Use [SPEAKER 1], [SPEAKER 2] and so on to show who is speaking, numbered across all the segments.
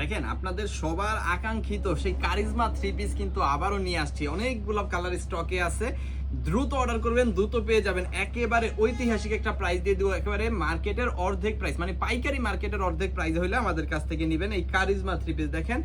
[SPEAKER 1] দেখেন, আপনাদের সবার আকাঙ্ক্ষিত সেই কারিজমা থ্রি পিস কিন্তু আবারও নিয়ে আসছি। অনেকগুলো কালার স্টকে আছে। দ্রুত অর্ডার করবেন, দ্রুত পেয়ে যাবেন। একেবারে ঐতিহাসিক একটা প্রাইস দিয়ে দেবো, একেবারে মার্কেটের অর্ধেক প্রাইস মানে পাইকারি মার্কেটের অর্ধেক প্রাইস হলে আমাদের কাছ থেকে নেবেন এই কারিজমা থ্রি পিস দেখেন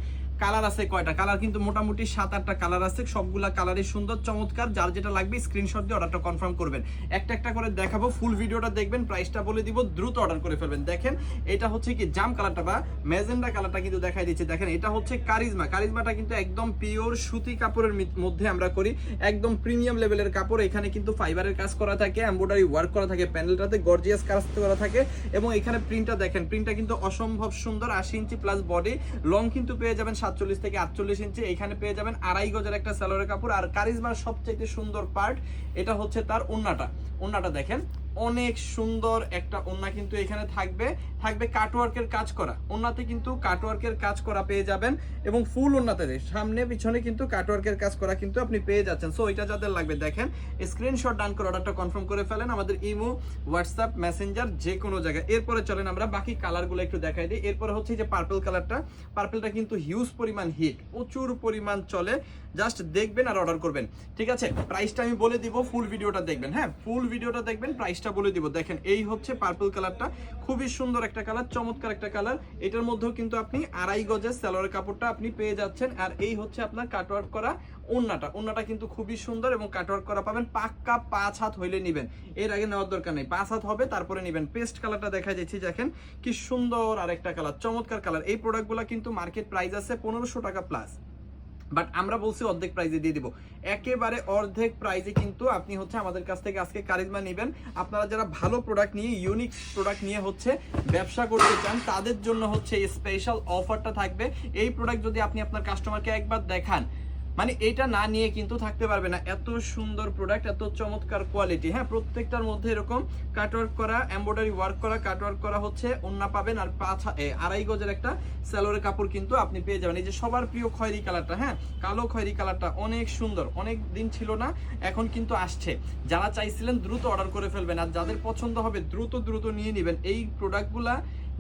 [SPEAKER 1] কালার আছে কয়টা? কালার কিন্তু মোটামুটি সাত, আটটা কালার আছে। সবগুলা কালারই সুন্দর, চমৎকার। যার যেটা লাগবে স্ক্রিনশট দিয়ে অর্ডারটা কনফার্ম করবেন। একটা একটা করে দেখাবো ফুল ভিডিওটা দেখবেন প্রাইসটা বলে দিব, দ্রুত অর্ডার করে ফেলবেন। দেখেন, এটা হচ্ছে কি জাম কালারটা বা ম্যাজেন্ডা কালারটা কিন্তু দেখাই দিচ্ছে। দেখেন, এটা হচ্ছে কারিজমা। কারিজমাটা কিন্তু একদম পিওর সুতি কাপড়ের মধ্যে আমরা করি। একদম প্রিমিয়াম লেভেলের কাপড়। এখানে কিন্তু ফাইবারের কাজ করা থাকে এমব্রয়ডারি ওয়ার্ক করা থাকে প্যানেলটাতে গর্জিয়াস কাজ করা থাকে। এবং এখানে প্রিন্টটা দেখেন প্রিন্টটা কিন্তু অসম্ভব সুন্দর আশি ইঞ্চি প্লাস বডি লং কিন্তু পেয়ে যাবেন সাতচল্লিশ থেকে আটচল্লিশ ইঞ্চি। এখানে পেয়ে যাবেন আড়াই গজের একটা স্যালোরের কাপড়। আর কারিজমার সবচেয়ে সুন্দর পার্ট এটা হচ্ছে তার উন্নাটা উন্নাটা দেখেন। অনেক সুন্দর একটা ওন্না কিন্তু এখানে থাকবে। থাকবে কাটওয়ার্কের কাজ করা। ওন্নাতে কিন্তু কাটওয়ার্কের কাজ করা পেয়ে যাবেন এবং ফুল ওন্নাতে সামনে পিছনে কিন্তু কাটওয়ার্কের কাজ করা কিন্তু আপনি পেয়ে যাচ্ছেন। সো এটা যাদের লাগবে দেখেন স্ক্রিনশট ডান করে অর্ডারটা কনফার্ম করে ফেলেন। আমাদের ইমো হোয়াটসঅ্যাপ মেসেঞ্জার যে কোনো জায়গায়। এরপরে চলেন আমরা বাকি কালারগুলো একটু দেখাই দিই। এরপরে হচ্ছে যে পার্পল কালারটা পার্পলটা কিন্তু হিউজ পরিমাণ হিট প্রচুর পরিমাণ চলে। জাস্ট দেখবেন আর অর্ডার করবেন। ঠিক আছে? প্রাইসটা আমি বলে দিব ফুল ভিডিওটা দেখবেন। হ্যাঁ ফুল ভিডিওটা দেখবেন প্রাইসটা বলে দিব। দেখেন, এই হচ্ছে পার্পল কালারটা খুবই সুন্দর একটা কালার চমৎকার একটা কালার এটার মধ্যেও কিন্তু আপনি আড়াই গজের সালোয়ার কাপড়টা আপনি পেয়ে যাচ্ছেন। আর এই হচ্ছে আপনার কাটওয়ার্ক করা ওন্নাটা ওন্নাটা কিন্তু খুবই সুন্দর এবং কাটওয়ার্ক করা পাবেন পাক্কা পাঁচ হাত হইলে নেবেন। এর আগে নেওয়ার দরকার নেই। পাঁচ হাত হবে, তারপরে নেবেন। পেস্ট কালারটা দেখা যাচ্ছে দেখেন কি সুন্দর আরেকটা কালার চমৎকার কালার এই প্রোডাক্টগুলো কিন্তু মার্কেট প্রাইস আছে পনেরোশো টাকা প্লাস বাট আমরা বলছি অর্ধেক প্রাইজে দিয়ে দিব। একেবারে অর্ধেক প্রাইজে কিন্তু আপনি হচ্ছে আমাদের কাছ থেকে আজকে কারিজমা নেবেন। আপনারা যারা ভালো প্রোডাক্ট নিয়ে ইউনিক প্রোডাক্ট নিয়ে হচ্ছে ব্যবসা করতে চান, তাদের জন্য হচ্ছে স্পেশাল অফারটা থাকবে। এই প্রোডাক্ট যদি আপনি আপনার কাস্টমারকে একবার দেখান মানে এটা না নিয়ে কিন্তু থাকতে পারবে না। এত সুন্দর প্রোডাক্ট এত চমৎকার কোয়ালিটি হ্যাঁ প্রত্যেকটার মধ্যে এরকম কাটওয়ার্ক করা এমব্রয়ডারি ওয়ার্ক করা কাটওয়ার্ক করা হচ্ছে ওন্না পাবেন আর পাঁচ আড়াই গজের একটা স্যালোরের কাপড় কিন্তু আপনি পেয়ে যাবেন। এই যে সবার প্রিয় খয়েরি কালারটা হ্যাঁ কালো খয়েরি কালারটা অনেক সুন্দর, অনেক দিন ছিল না, এখন কিন্তু আসছে। যারা চাইছিলেন দ্রুত অর্ডার করে ফেলবেন, আর যাদের পছন্দ হবে দ্রুত দ্রুত নিয়ে নেবেন। এই প্রোডাক্টগুলা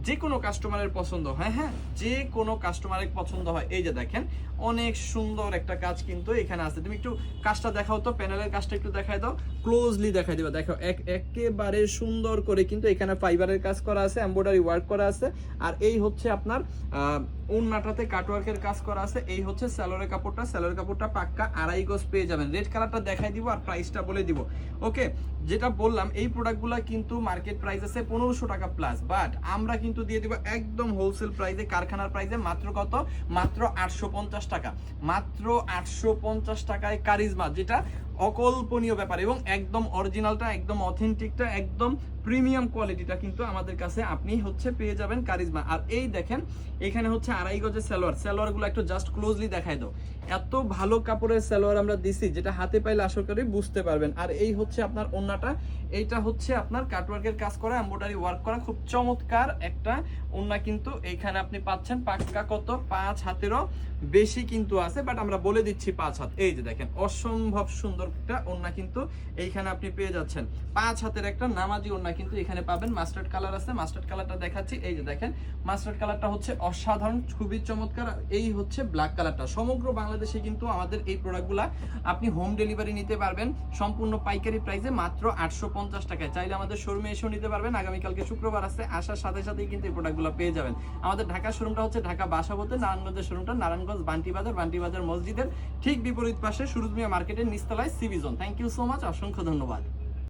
[SPEAKER 1] যে কোনো কাস্টমারের পছন্দ হ্যাঁ হ্যাঁ? যে কোনো কাস্টমারের পছন্দ হয়। এই যে দেখেন, অনেক সুন্দর একটা কাজ কিন্তু এখানে আছে। তুমি একটু কাজটা দেখাও তো প্যানেলের কাজটা একটু দেখাই দাও। ক্লোজলি দেখাই দিবা। দেখো, এক, একেবারে সুন্দর করে কিন্তু এখানে ফাইবারের কাজ করা আছে এমব্রয়ডারি ওয়ার্ক করা আছে। আর এই হচ্ছে আপনার ওড়নাটাতে কাটওয়ার্কের কাজ করা আছে। এই হচ্ছে স্যালোরের কাপড়টা। স্যালোরের কাপড়টা পাক্কা আড়াই গজ পেয়ে যাবেন। রেড কালারটা দেখাই দিব আর প্রাইসটা বলে দিব। ওকে যেটা বললাম, এই প্রোডাক্টগুলো কিন্তু মার্কেট প্রাইস আছে পনেরোশো টাকা প্লাস বাট আমরা কিন্তু দিয়ে দিব একদম হোলসেল প্রাইসে কারখানার প্রাইসে মাত্র কত? মাত্র আটশো পঞ্চাশ টাকা। মাত্র আটশো পঞ্চাশ টাকায় কারিজমা, যেটা অকল্পনীয় ব্যাপার এবং একদম অরিজিনালটা, একদম অথেন্টিকটা একদম প্রিমিয়াম কোয়ালিটিটা কিন্তু আমাদের কাছে আপনি হচ্ছে পেয়ে যাবেন কারিজমা। আর এই দেখেন, এখানে হচ্ছে আড়াই গজের সালোয়ার। সালোয়ারগুলো একটু জাস্ট ক্লোজলি দেখাই দাও। এত ভালো কাপড়ের সালোয়ার আমরা দিছি, যেটা হাতে পাইলে আশা করি বুঝতে পারবেন। আর এই হচ্ছে আপনার ওন্নাটা। এইটা হচ্ছে আপনার কাটওয়ার্কের কাজ করা এমব্রয়ডারি ওয়ার্ক করা। খুব চমৎকার একটা ওন্না কিন্তু এইখানে আপনি পাচ্ছেন। পাক্কা কত? পাঁচ হাতেরও বেশি কিন্তু আছে বাট আমরা বলে দিচ্ছি পাঁচ হাত। এই যে দেখেন, অসম্ভব সুন্দর একটা কিন্তু এইখানে আপনি পেয়ে যাচ্ছেন। পাঁচ হাতের একটা নামাজি ওন্না কিন্তু এখানে পাবেন। মাস্টার্ড কালার আছে। মাস্টার্ড কালারটা দেখাচ্ছি। এই যে দেখেন, মাস্টার্ড কালারটা হচ্ছে অসাধারণ, খুবই চমৎকার। এই হচ্ছে ব্ল্যাক কালারটা। সমগ্র বাংলাদেশে কিন্তু আমাদের এই প্রোডাক্টগুলা আপনি হোম ডেলিভারি নিতে পারবেন। সম্পূর্ণ পাইকারি প্রাইসে মাত্র আটশো পঞ্চাশ টাকায়। চাইলে আমাদের শোরুমে এসেও নিতে পারবেন। আগামীকালকে শুক্রবার আছে। আসার সাথে সাথেই কিন্তু এই প্রোডাক্টগুলো পেয়ে যাবেন। আমাদের ঢাকা শোরুমটা হচ্ছে ঢাকা বাসাবোতে, নারায়ণগঞ্জের শোরুমটা, নারায়ণগঞ্জ বান্টি বাজার বান্টি বাজার মসজিদের ঠিক বিপরীত পাশে সুরুজমিয়া মার্কেটের নিস্তলায় CV zone thank you so much অসংখ্য ধন্যবাদ।